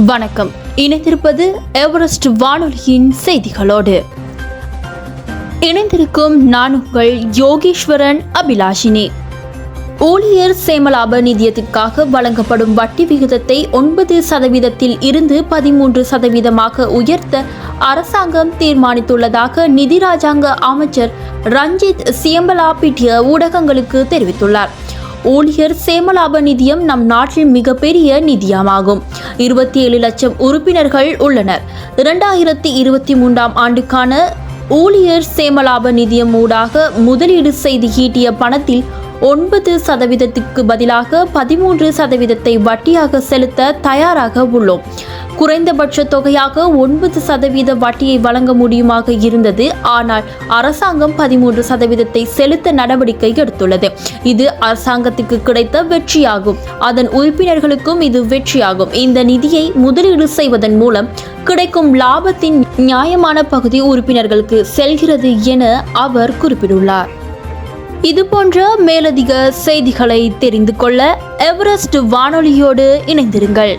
வணக்கம். இணைந்திருப்பது எவரெஸ்ட் வானொலியின் செய்திகளோடு. இணைந்திருக்கும் நான் உங்கள் யோகேஸ்வரன் அபிலாஷினி. ஊழியர் சேமலாப நிதியத்திற்காக வழங்கப்படும் வட்டி விகிதத்தை ஒன்பது சதவீதத்தில் இருந்து பதிமூன்று சதவீதமாக உயர்த்த அரசாங்கம் தீர்மானித்துள்ளதாக நிதி ராஜாங்க அமைச்சர் ரஞ்சித் சியம்பலாபிட்டிய ஊடகங்களுக்கு தெரிவித்துள்ளார். ஊழியர் சேமலாப நிதியம் நம் நாட்டில் மிகப்பெரிய நிதியமாகும். இருபத்தி ஏழு லட்சம் உறுப்பினர்கள் உள்ளனர். இரண்டாயிரத்தி இருபத்தி மூன்றாம் ஆண்டுக்கான ஊழியர் சேமலாப நிதியம் ஊடாக முதலீடு செய்து ஈட்டிய பணத்தில் ஒன்பது சதவீதத்துக்கு பதிலாக பதிமூன்று சதவீதத்தை வட்டியாக செலுத்த தயாராக உள்ளோம். குறைந்தபட்ச தொகையாக ஒன்பது சதவீத வட்டியை வழங்க முடியுமாக இருந்தது. ஆனால் அரசாங்கம் பதிமூன்று சதவீதத்தை செலுத்த நடவடிக்கை எடுத்துள்ளது. இது அரசாங்கத்துக்கு கிடைத்த வெற்றியாகும். அதன் உறுப்பினர்களுக்கும் இது வெற்றியாகும். இந்த நிதியை முதலீடு செய்வதன் மூலம் கிடைக்கும் லாபத்தின் நியாயமான பகுதி உறுப்பினர்களுக்கு செல்கிறது என அவர் குறிப்பிட்டுள்ளார். இது போன்ற மேலதிக செய்திகளை தெரிந்து கொள்ள எவரெஸ்ட் வானொலியோடு இணைந்திருங்கள்.